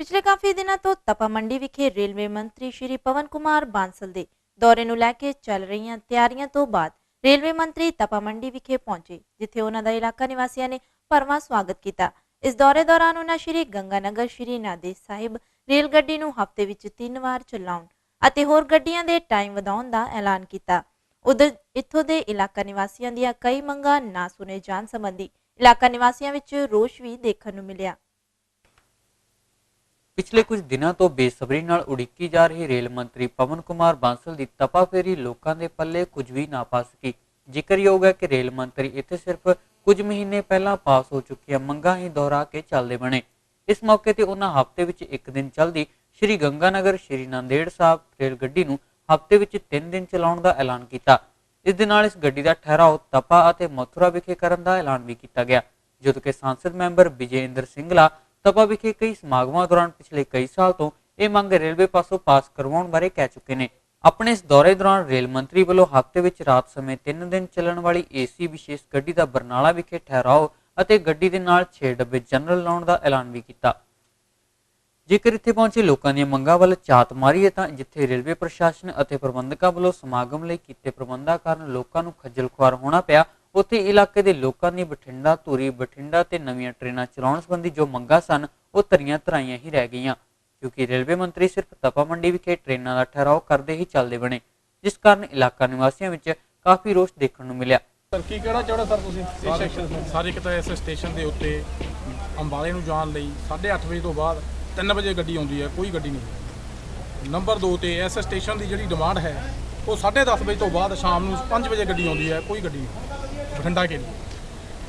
ਪਿਛਲੇ ਕਾਫੀ ਦਿਨਾਂ ਤੋਂ ਤਪਾ ਮੰਡੀ ਵਿਖੇ ਰੇਲਵੇ ਮੰਤਰੀ ਸ਼੍ਰੀ ਪਵਨ ਕੁਮਾਰ ਬਾਂਸਲ ਦੇ ਦੌਰੇ ਨੂੰ ਲੈ ਕੇ ਚੱਲ ਰਹੀਆਂ ਤਿਆਰੀਆਂ ਤੋਂ ਬਾਅਦ ਰੇਲਵੇ ਮੰਤਰੀ ਤਪਾ ਮੰਡੀ ਵਿਖੇ ਪਹੁੰਚੇ, ਜਿੱਥੇ ਉਹਨਾਂ ਦਾ ਇਲਾਕਾ ਨਿਵਾਸੀਆਂ ਨੇ ਭਰਵਾਂ ਸਵਾਗਤ ਕੀਤਾ। ਇਸ ਦੌਰੇ ਦੌਰਾਨ ਉਹਨਾਂ ਸ਼੍ਰੀ ਗੰਗਾਨਗਰ, ਸ਼੍ਰੀ ਨਾਦੇ ਸਾਹਿਬ ਰੇਲ ਗੱਡੀ ਨੂੰ ਹਫ਼ਤੇ ਵਿੱਚ ਤਿੰਨ ਵਾਰ ਚਲਾਉਣ ਅਤੇ ਹੋਰ ਗੱਡੀਆਂ ਦੇ ਟਾਈਮ ਵਧਾਉਣ ਦਾ ਐਲਾਨ ਕੀਤਾ। ਉਧਰ ਇੱਥੋਂ ਦੇ ਇਲਾਕਾ ਨਿਵਾਸੀਆਂ ਦੀਆਂ ਕਈ ਮੰਗਾਂ ਨਾ ਸੁਣੇ ਜਾਣ ਸੰਬੰਧੀ ਇਲਾਕਾ ਨਿਵਾਸੀਆਂ ਵਿੱਚ ਰੋਸ਼ ਵੀ ਦੇਖਣ ਨੂੰ ਮਿਲਿਆ। ਪਿਛਲੇ ਕੁਝ ਦਿਨਾਂ ਤੋਂ ਬੇਸਬਰੀ ਨਾਲ ਉਡੀਕੀ ਜਾ ਰਹੀ ਰੇਲ ਮੰਤਰੀ ਪਵਨ ਕੁਮਾਰ ਬਾਂਸਲ ਦੀ ਤਪਾਫੇਰੀ ਲੋਕਾਂ ਦੇ ਪੱਲੇ ਕੁਝ ਵੀ ਨਾ ਪਾ ਸਕੀ। ਜ਼ਿਕਰਯੋਗ ਹੈ ਕਿ ਰੇਲ ਮੰਤਰੀ ਇੱਥੇ ਸਿਰਫ ਕੁਝ ਮਹੀਨੇ ਪਹਿਲਾਂ ਪਾਸ ਹੋ ਚੁੱਕੀਆਂ ਮੰਗਾਂ ਹੀ ਦੁਹਰਾ ਕੇ ਚੱਲਦੇ ਬਣੇ। ਇਸ ਮੌਕੇ ਤੇ ਉਹਨਾਂ ਹਫ਼ਤੇ ਵਿੱਚ ਇੱਕ ਦਿਨ ਚੱਲਦੀ ਸ਼੍ਰੀ ਗੰਗਾਨਗਰ, ਸ਼੍ਰੀ ਨੰਦੇੜ ਸਾਹਿਬ ਰੇਲ ਗੱਡੀ ਨੂੰ ਹਫ਼ਤੇ ਵਿੱਚ 3 ਦਿਨ ਚਲਾਉਣ ਦਾ ਐਲਾਨ ਕੀਤਾ। ਇਸ ਦੇ ਨਾਲ ਇਸ ਗੱਡੀ ਦਾ ਠਹਿਰਾਓ ਤਪਾ ਅਤੇ ਮਥੁਰਾ ਵਿਖੇ ਕਰਨ ਦਾ ਐਲਾਨ ਵੀ ਕੀਤਾ ਗਿਆ। ਜਦੋਂ ਕਿ ਸੰਸਦ ਮੈਂਬਰ ਵਿਜੇਂਦਰ ਸਿੰਗਲਾ ਸਭਾ ਵਿਖੇ ਕਈ ਸਮਾਗਮਾਂ ਦੌਰਾਨ ਪਿਛਲੇ ਕਈ ਸਾਲ ਤੋਂ ਇਹ ਮੰਗ ਰੇਲਵੇ ਪਾਸੋਂ ਪਾਸ ਕਰਵਾਉਣ ਬਾਰੇ ਕਹਿ ਚੁੱਕੇ ਨੇ। ਆਪਣੇ ਇਸ ਦੌਰੇ ਦੌਰਾਨ ਰੇਲ ਮੰਤਰੀ ਵੱਲੋਂ ਹਫ਼ਤੇ ਵਿੱਚ ਰਾਤ ਸਮੇਂ 3 ਦਿਨ ਚੱਲਣ ਵਾਲੀ ਏਸੀ ਵਿਸ਼ੇਸ਼ ਗੱਡੀ ਦਾ ਬਰਨਾਲਾ ਵਿਖੇ ਠਹਿਰਾਓ ਅਤੇ ਗੱਡੀ ਦੇ ਨਾਲ 6 ਡੱਬੇ ਜਨਰਲ ਲਾਉਣ ਦਾ ਐਲਾਨ ਵੀ ਕੀਤਾ। ਜੇਕਰ ਇੱਥੇ ਪਹੁੰਚੇ ਲੋਕਾਂ ਦੀਆਂ ਮੰਗਾਂ ਵੱਲ ਝਾਤ ਮਾਰੀਏ ਤਾਂ ਜਿੱਥੇ ਰੇਲਵੇ ਪ੍ਰਸ਼ਾਸਨ ਅਤੇ ਪ੍ਰਬੰਧਕਾਂ ਵੱਲੋਂ ਸਮਾਗਮ ਲਈ ਕੀਤੇ ਪ੍ਰਬੰਧਾਂ ਕਾਰਨ ਲੋਕਾਂ ਨੂੰ ਖੱਜਲ ਖੁਆਰ ਹੋਣਾ ਪਿਆ ਉੱਥੇ ਇਲਾਕੇ ਦੇ ਲੋਕਾਂ ਦੀ ਬਠਿੰਡਾ ਧੂਰੀ ਬਠਿੰਡਾ ਤੇ ਨਵੀਆਂ ਟ੍ਰੇਨਾਂ ਚਲਾਉਣ ਸੰਬੰਧੀ ਜੋ ਮੰਗਾਂ ਸਨ ਉਹ ਧਰੀਆਂ ਧਰਾਈਆਂ ਹੀ ਰਹਿ ਗਈਆਂ। ਕਿਉਂਕਿ ਰੇਲਵੇ ਮੰਤਰੀ ਸਿਰਫ ਤਪਾ ਮੰਡੀ ਵਿਖੇ ਟ੍ਰੇਨਾਂ ਦਾ ਠਹਿਰਾਓ ਕਰਦੇ ਹੀ ਚੱਲਦੇ ਬਣੇ ਜਿਸ ਕਾਰਨ ਇਲਾਕਾ ਨਿਵਾਸੀਆਂ ਵਿੱਚ ਕਾਫੀ ਰੋਸ ਦੇਖਣ ਨੂੰ ਮਿਲਿਆ। ਸਰ ਕੀ ਕਹਿਣਾ ਚਾਹੁੰਦੇ ਸਰ ਤੁਸੀਂ? ਸਾਰੇ ਕਿਤੇ ਇਸ ਸਟੇਸ਼ਨ ਦੇ ਉੱਤੇ ਅੰਬਾਲੇ ਨੂੰ ਜਾਣ ਲਈ 8:30 ਵਜੇ ਤੋਂ ਬਾਅਦ 3 ਵਜੇ ਗੱਡੀ ਆਉਂਦੀ ਹੈ ਕੋਈ ਗੱਡੀ ਨਹੀਂ। ਨੰਬਰ 2 ਤੇ ਇਸ ਸਟੇਸ਼ਨ ਦੀ ਜਿਹੜੀ ਡਿਮਾਂਡ ਹੈ ਉਹ 10:30 ਵਜੇ ਤੋਂ ਬਾਅਦ ਸ਼ਾਮ ਨੂੰ 5 ਵਜੇ ਗੱਡੀ ਆਉਂਦੀ ਹੈ ਕੋਈ ਗੱਡੀ ਨਹੀਂ। ਬਠਿੰਡਾ ਕੇ ਲਈ।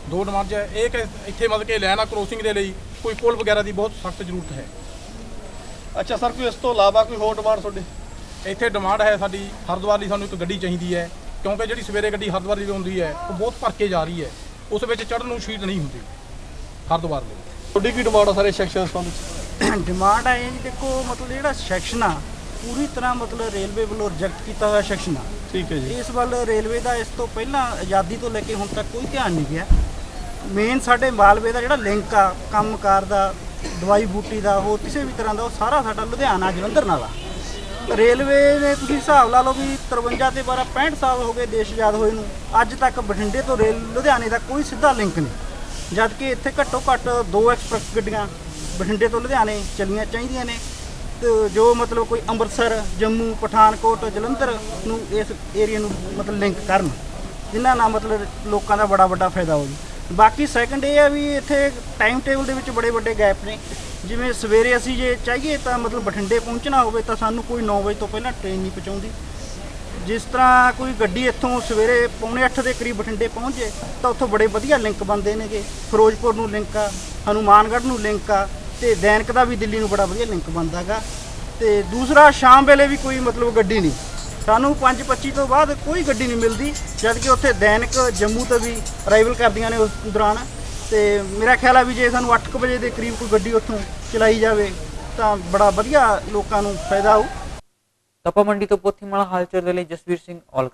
ਦੋ ਡਿਮਾਂਡ ਹੈ। ਇੱਕ ਇੱਥੇ ਮਤਲਬ ਕਿ ਲੈਣਾ ਕ੍ਰੋਸਿੰਗ ਦੇ ਲਈ ਕੋਈ ਪੁਲ ਵਗੈਰਾ ਦੀ ਬਹੁਤ ਸਖਤ ਜ਼ਰੂਰਤ ਹੈ। ਅੱਛਾ ਸਰ ਕੋਈ ਇਸ ਤੋਂ ਇਲਾਵਾ ਕੋਈ ਹੋਰ ਡਿਮਾਂਡ ਤੁਹਾਡੀ? ਇੱਥੇ ਡਿਮਾਂਡ ਹੈ ਸਾਡੀ ਹਰਿਦੁਆਰ ਲਈ ਸਾਨੂੰ ਇੱਕ ਗੱਡੀ ਚਾਹੀਦੀ ਹੈ ਕਿਉਂਕਿ ਜਿਹੜੀ ਸਵੇਰੇ ਗੱਡੀ ਹਰਿਦੁਆਰ ਦੀ ਹੁੰਦੀ ਹੈ ਉਹ ਬਹੁਤ ਭਰ ਕੇ ਜਾ ਰਹੀ ਹੈ। ਉਸ ਵਿੱਚ ਚੜ੍ਹਨ ਨੂੰ ਸ਼ੀਟ ਨਹੀਂ ਹੁੰਦੀ ਹਰਿਦੁਆਰ ਲਈ ਤੁਹਾਡੀ ਕੀ ਡਿਮਾਂਡ ਆ ਸਾਰੇ ਸੈਕਸ਼ਨ ਸੰਬੰਧ ਡਿਮਾਂਡ ਹੈ ਜੀ ਦੇਖੋ ਮਤਲਬ ਜਿਹੜਾ ਸੈਕਸ਼ਨ ਆ ਪੂਰੀ ਤਰ੍ਹਾਂ ਮਤਲਬ ਰੇਲਵੇ ਵੱਲੋਂ ਰਿਜੈਕਟ ਕੀਤਾ ਹੋਇਆ ਸੈਕਸ਼ਨ ਆ ਠੀਕ ਹੈ ਜੀ। ਇਸ ਵੱਲ ਰੇਲਵੇ ਦਾ ਇਸ ਤੋਂ ਪਹਿਲਾਂ ਆਜ਼ਾਦੀ ਤੋਂ ਲੈ ਕੇ ਹੁਣ ਤੱਕ ਕੋਈ ਧਿਆਨ ਨਹੀਂ ਗਿਆ। ਮੇਨ ਸਾਡੇ ਮਾਲਵੇ ਦਾ ਜਿਹੜਾ ਲਿੰਕ ਆ ਕੰਮਕਾਰ ਦਾ ਦਵਾਈ ਬੂਟੀ ਦਾ ਹੋਰ ਕਿਸੇ ਵੀ ਤਰ੍ਹਾਂ ਦਾ ਉਹ ਸਾਰਾ ਸਾਡਾ ਲੁਧਿਆਣਾ ਜਲੰਧਰ ਨਾਲ ਆ। ਰੇਲਵੇ ਨੇ ਤੁਸੀਂ ਹਿਸਾਬ ਲਾ ਲਓ ਵੀ 53 ਤੇ 12 65 ਸਾਲ ਹੋ ਗਏ ਦੇਸ਼ ਆਜ਼ਾਦ ਹੋਏ ਨੂੰ। ਅੱਜ ਤੱਕ ਬਠਿੰਡੇ ਤੋਂ ਰੇਲ ਲੁਧਿਆਣੇ ਦਾ ਕੋਈ ਸਿੱਧਾ ਲਿੰਕ ਨਹੀਂ। ਜਦ ਕਿ ਇੱਥੇ ਘੱਟੋ ਘੱਟ ਦੋ ਐਕਸਪ੍ਰੈਸ ਗੱਡੀਆਂ ਬਠਿੰਡੇ ਤੋਂ ਲੁਧਿਆਣੇ ਚੱਲੀਆਂ ਚਾਹੀਦੀਆਂ ਨੇ। ਜੋ ਮਤਲਬ ਕੋਈ ਅੰਮ੍ਰਿਤਸਰ, ਜੰਮੂ, ਪਠਾਨਕੋਟ, ਜਲੰਧਰ ਨੂੰ ਇਸ ਏਰੀਆ ਨੂੰ ਮਤਲਬ ਲਿੰਕ ਕਰਨ, ਜਿਨ੍ਹਾਂ ਨਾਲ ਮਤਲਬ ਲੋਕਾਂ ਦਾ ਬੜਾ ਵੱਡਾ ਫਾਇਦਾ ਹੋ ਜੀ ਬਾਕੀ ਸੈਕੰਡ ਇਹ ਆ ਵੀ ਇੱਥੇ ਟਾਈਮ ਟੇਬਲ ਦੇ ਵਿੱਚ ਬੜੇ ਵੱਡੇ ਗੈਪ ਨੇ। ਜਿਵੇਂ ਸਵੇਰੇ ਅਸੀਂ ਜੇ ਚਾਹੀਏ ਤਾਂ ਮਤਲਬ ਬਠਿੰਡੇ ਪਹੁੰਚਣਾ ਹੋਵੇ ਤਾਂ ਸਾਨੂੰ ਕੋਈ 9 ਵਜੇ ਤੋਂ ਪਹਿਲਾਂ ਟ੍ਰੇਨ ਨਹੀਂ ਪਹੁੰਚਾਉਂਦੀ। ਜਿਸ ਤਰ੍ਹਾਂ ਕੋਈ ਗੱਡੀ ਇੱਥੋਂ ਸਵੇਰੇ ਪੌਣੇ 8 ਦੇ ਕਰੀਬ ਬਠਿੰਡੇ ਪਹੁੰਚ ਪਹੁੰਚੇ ਤਾਂ ਉੱਥੋਂ ਬੜੇ ਵਧੀਆ ਲਿੰਕ ਬਣਦੇ ਨੇਗੇ। ਫਿਰੋਜ਼ਪੁਰ ਨੂੰ ਲਿੰਕ ਆ, ਹਨੂਮਾਨਗੜ੍ਹ ਨੂੰ ਲਿੰਕ ਆ ਤੇ ਦੈਨਿਕ ਦਾ ਵੀ ਦਿੱਲੀ ਨੂੰ ਬੜਾ ਵਧੀਆ ਲਿੰਕ ਬਣਦਾਗਾ ਤੇ ਦੂਸਰਾ, ਸ਼ਾਮ ਵੇਲੇ ਵੀ ਕੋਈ ਮਤਲਬ ਗੱਡੀ ਨਹੀਂ। ਸਾਨੂੰ 5:25 ਤੋਂ ਬਾਅਦ ਕੋਈ ਗੱਡੀ ਨਹੀਂ ਮਿਲਦੀ ਜਦ ਕਿ ਉੱਥੇ ਦੈਨਿਕ ਜੰਮੂ ਤੋਂ ਵੀ ਅਰਾਈਵਲ ਕਰਦੀਆਂ ਨੇ ਉਸ ਦੌਰਾਨ। ਤੇ ਮੇਰਾ ਖਿਆਲ ਆ ਵੀ ਜੇ ਸਾਨੂੰ 8:00 ਵਜੇ ਦੇ ਕਰੀਬ ਕੋਈ ਗੱਡੀ ਉੱਥੋਂ ਚਲਾਈ ਜਾਵੇ, ਤਾਂ ਬੜਾ ਵਧੀਆ ਲੋਕਾਂ ਨੂੰ ਫਾਇਦਾ ਹੋਊ। ਤਪਾ ਮੰਡੀ ਤੋਂ ਪੋਥੀਮਾਲਾ ਹਾਲਚਲ ਦੇ ਲਈ ਜਸਵੀਰ ਸਿੰਘ ਔਲਖ